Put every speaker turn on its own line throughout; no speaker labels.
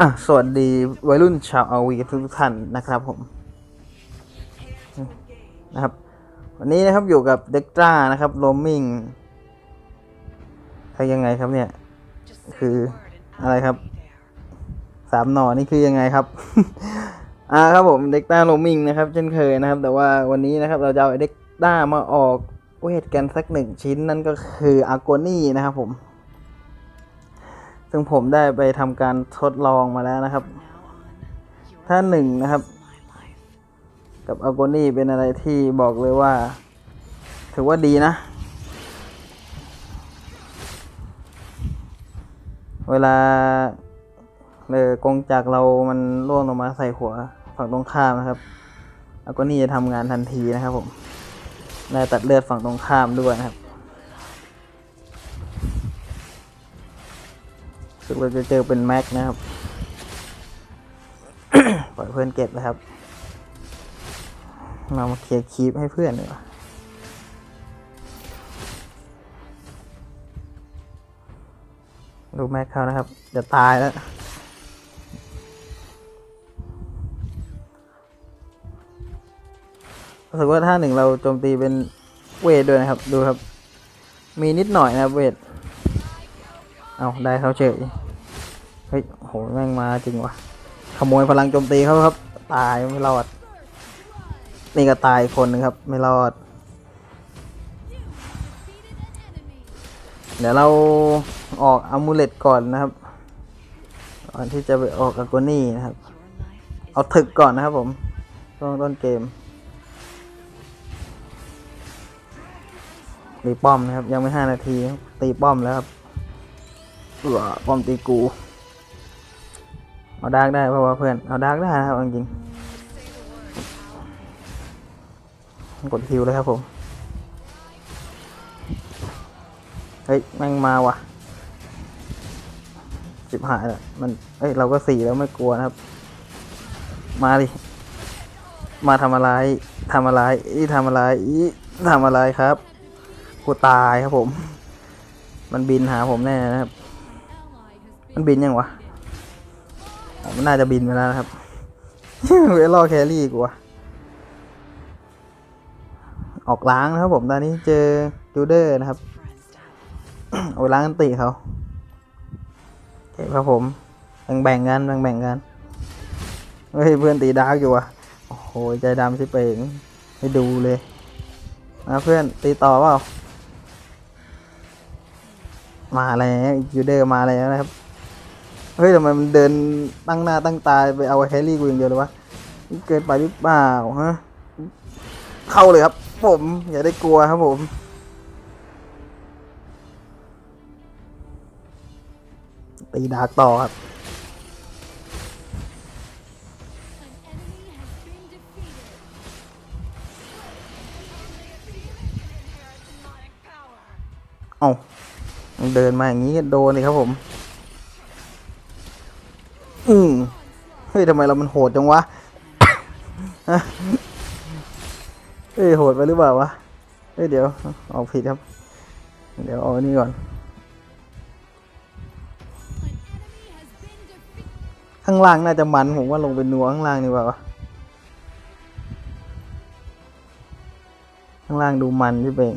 อะสวัสดีวัยรุ่นชาวอาวีทุกท่านนะครับผมนะครับ วันนี้นะครับอยู่กับเด็กจ้านะครับโรมมิงใครยังไงครับเนี่ย คืออะไรครับสามหน่อนี่คือยังไงครับ อ่าครับผมเด็กต้าโรมิงนะครับ เช่นเคยนะครับ แต่ว่าวันนี้นะครับเราจะเอาเด็กต้ามาออกเวทกันสักหนึ่งชิ้นนั่นก็คืออาโกนี่นะครับผม ซึ่งผมได้ไปทำการทดลองมาแล้วนะครับ ถ้าหนึ่งนะครับ กับอาโกนี่เป็นอะไรที่บอกเลยว่า ถือว่าดีนะ เวลาเลยกงจากเรามันล่วงลงมาใส่หัวฝั่งตรงข้ามนะครับอาโกนี่จะทำงานทันทีนะครับผมได้ตัดเลือดฝั่งตรงข้ามด้วยนะครับ สึกเราจะเจอเป็นแม็กนะครับ ปล่อยเพื่อนเก็บนะครับ เรามาเคลียร์คีปให้เพื่อนดีกว่าดูแม็กเขานะครับ จะตายแล้วรู้สึกว่าท่าหนึ่งเราโจมตีเป็นเวทด้วยนะครับ ดูครับ มีนิดหน่อยนะครับเวท เอาได้เขาเฉย ฮ้ยโหแม่งมาจริงวะขโมยพลังโจมตีเขาครับ ตายไม่รอด นี่ก็ตายคนหนึ่งครับ ไม่รอด เดี๋ยวเราออกอามูเลตก่อนนะครับ ก่อนที่จะไปออกอากนี่นะครับ เอาถึกก่อนนะครับผมช่วงต้นเกมตีป้อมนะครับ ยังไม่ห้านาที ตีป้อมแล้วครับเออป้อมตีกู เอาดาร์กได้เพราะว่าเพื่อน เอาดาร์กได้นะครับจริงๆกดฮิวเลยครับผม เฮ้ยแม่งมาว่ะสิบหายแล้วมัน เอ้ยเราก็สี่แล้วไม่กลัวนะครับ มาดิ มาทำอะไรทำอะไรอีทำอะไรอีทำอะไรครับกูตายครับผม มันบินหาผมแน่นะครับ มันบินยังวะ มันน่าจะบินไปแล้วนะครับเวลล่อแครี่กูวะออกล้างนะครับผมตอนนี้เจอจูเดอร์นะครับเอาล้างกันติเขาเก็บครับผมแบ่งแบ่งๆกันแบ่งแบ่งๆกันเฮ้ยเพื่อนตีดาร์กอยู่อะโอ้โหใจดำสิเป่งให้ดูเลยมาเพื่อนตีต่อเปล่ามาแล้วยูเดอร์มาแล้วนะครับ เฮ้ยทำไมมันเดินตั้งหน้าตั้งตาไปเอาแฮร์รี่กูอย่างเดียวเลยวะเกินไปหรือเปล่าฮะเข้าเลยครับ ผมอย่าได้กลัวครับผมตีดาร์กต่อครับเอ้าเดินมาอย่างนี้โดนเลยครับผม อืมเฮ้ยทำไมเรามันโหดจังวะเฮ้ยโหดไปหรือเปล่าวะเฮ้ยเดี๋ยวออกผิดครับ เดี๋ยวเอาอันนี้ก่อน ข้างล่างน่าจะมันผมว่าลงเป็นนัวข้างล่างดีกว่าวะข้างล่างดูมันพี่เบง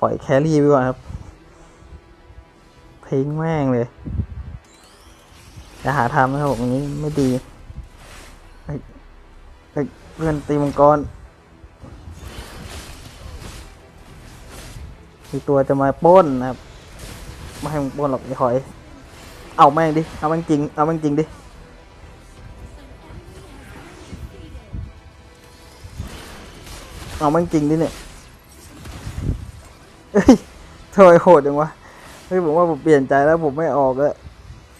ปล่อยแครี่ไปก่อนครับ ทิ้งแม่งเลยจะหาทำนะครับผมอย่างนี้ไม่ดีเฮ้ยเพื่อนตีมังกรมีตัวจะมาป้นนะครับไม่ให้มันป้นหรอกไอ้หอย เอาแม่งดิ เอาแม่งจริง เอาแม่งจริงดิ เอาแม่งจริงดิเนี่ยเฮ้ยทำไมโหดจังวะ เฮ้ยผมว่าผมเปลี่ยนใจแล้วผมไม่ออกแล้ว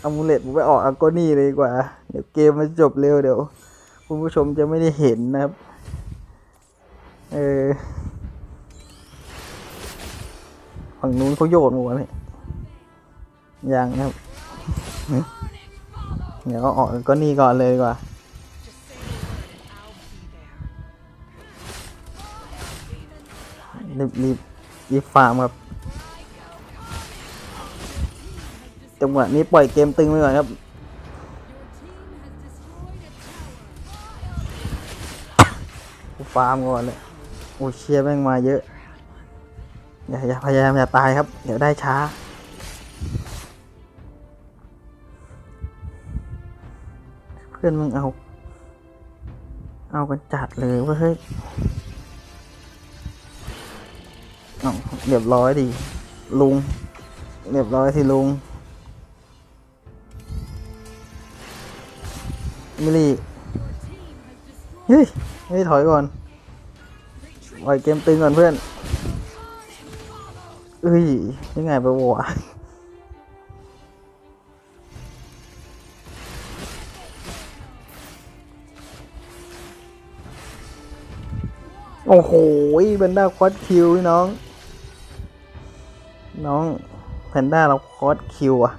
อามูเลตผมไปออกอาโกนี่เลยดีกว่า เดี๋ยวเกมมันจบเร็วเดี๋ยว คุณผู้ชมจะไม่ได้เห็นนะครับ เออฝั่งนู้นเขาโยนหัวเลยยังนะครับ เดี๋ยวเอาออกก็นี่ก่อนเลยดีกว่ารีบรีบรีบฟาร์มครับ จังหวะนี้ปล่อยเกมตึงไปก่อนครับฟาร์มก่อนเลยโอ้เชียร์แม่งมาเยอะอย่าอย่าพยายามอย่าตายครับ เดี๋ยวได้ช้า เพื่อนมึงเอา เอากันจัดเลยเว่าเฮ้ยเอาเรียบร้อยดิลุง เรียบร้อยสิลุง มิลี่เฮ้ยเฮ้ยถอยก่อนปล่อยเกมตึงก่อนเพื่อนเอ้ยยังไงไปวะโอ้โหแพนด้าคอสคิวพี่น้อง น้องแพนด้าเราคอสคิวอะ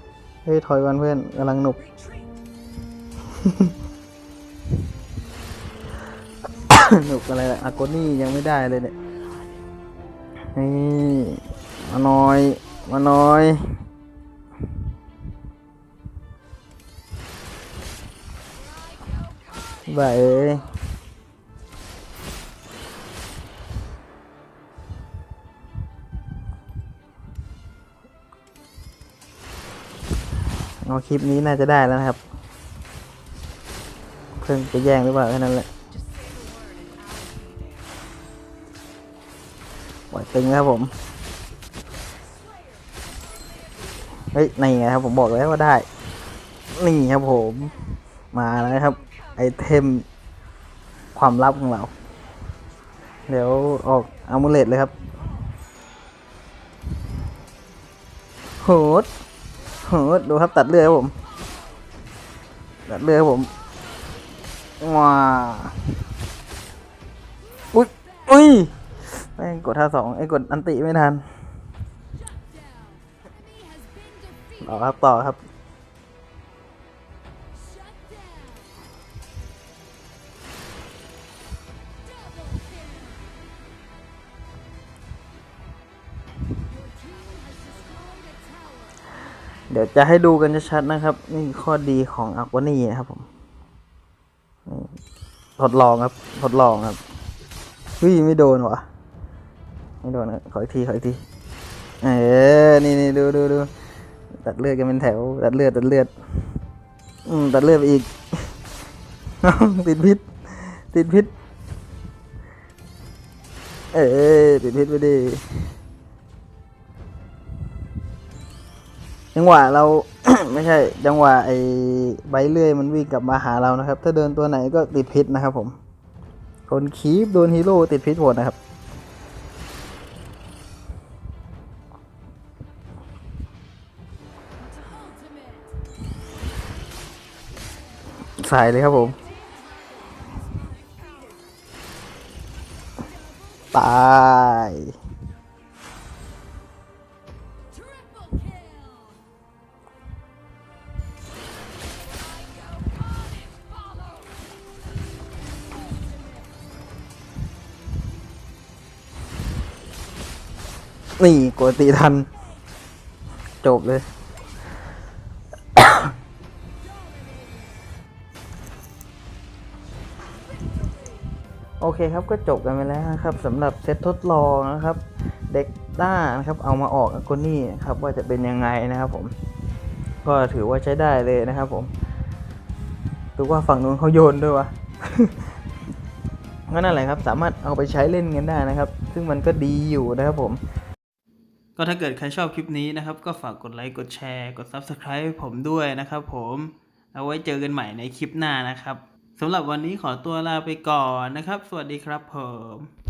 เฮ้ย ถอยก่อนเพื่อนกำลังหนุก หนุกอะไรล่ะอากนี่ยังไม่ได้เลยเนี่ยนี่มาหน่อย มาหน่อยบ่าเอ้ยเอาคลิปนี้น่าจะได้แล้วนะครับ เพิ่งจะแย่งหรือเปล่าแค่นั้นแหละ ตึงนะครับผม เฮ้ย นี่ไงครับผมบอกแล้วว่าได้ นี่ครับผม มาแล้วนะครับ ไอเทม ความลับของเรา เดี๋ยวออกอามูเลตเลยครับ โหด โหด ดูครับตัดเลือดครับผม ตัดเลือดครับผม ว้า อุ้ยอุ้ย แม่งกดท่าสองไอ้กดอันติไม่ทันต่อครับต่อครับเดี๋ยวจะให้ดูกันชัดๆนะครับ นี่ข้อดีของอักวานี่นะครับผมทดลองครับ ทดลองครับเฮ้ยไม่โดนวะ ไม่โดนนะขออีกทีขออีกทีเออนี่นี่ดูดูดูตัดเลือดกันเป็นแถว ตัดเลือดตัดเลือดอืมตัดเลือดไปอีกติดพิษติดพิษเออติดพิษไปดิจังหวะเรา ไม่ใช่ จังหวะไอ้ใบเลื่อยมันวิ่งกลับมาหาเรานะครับ ถ้าเดินตัวไหนก็ติดพิษนะครับผมคนคีบโดนฮีโร่ติดพิษหมดนะครับ ใส่เลยครับผม ตายนี่กดตีทัน จบเลย โอเคครับก็จบกันไปแล้วนะครับสำหรับเซตทดลองนะครับ เด็กด้านะครับเอามาออกคนนี้ครับว่าจะเป็นยังไงนะครับผม ก็ถือว่าใช้ได้เลยนะครับผมดูว่าฝั่งนู้นเขาโยนด้วยวะก็นั่นแหละครับสามารถเอาไปใช้เล่นกันได้นะครับ ซึ่งมันก็ดีอยู่นะครับผม ก็ถ้าเกิดใครชอบคลิปนี้นะครับ ก็ฝากกดไลค์กดแชร์ กด Subscribe ผมด้วยนะครับผม เอาไว้เจอกันใหม่ในคลิปหน้านะครับ สำหรับวันนี้ขอตัวลาไปก่อนนะครับ สวัสดีครับผม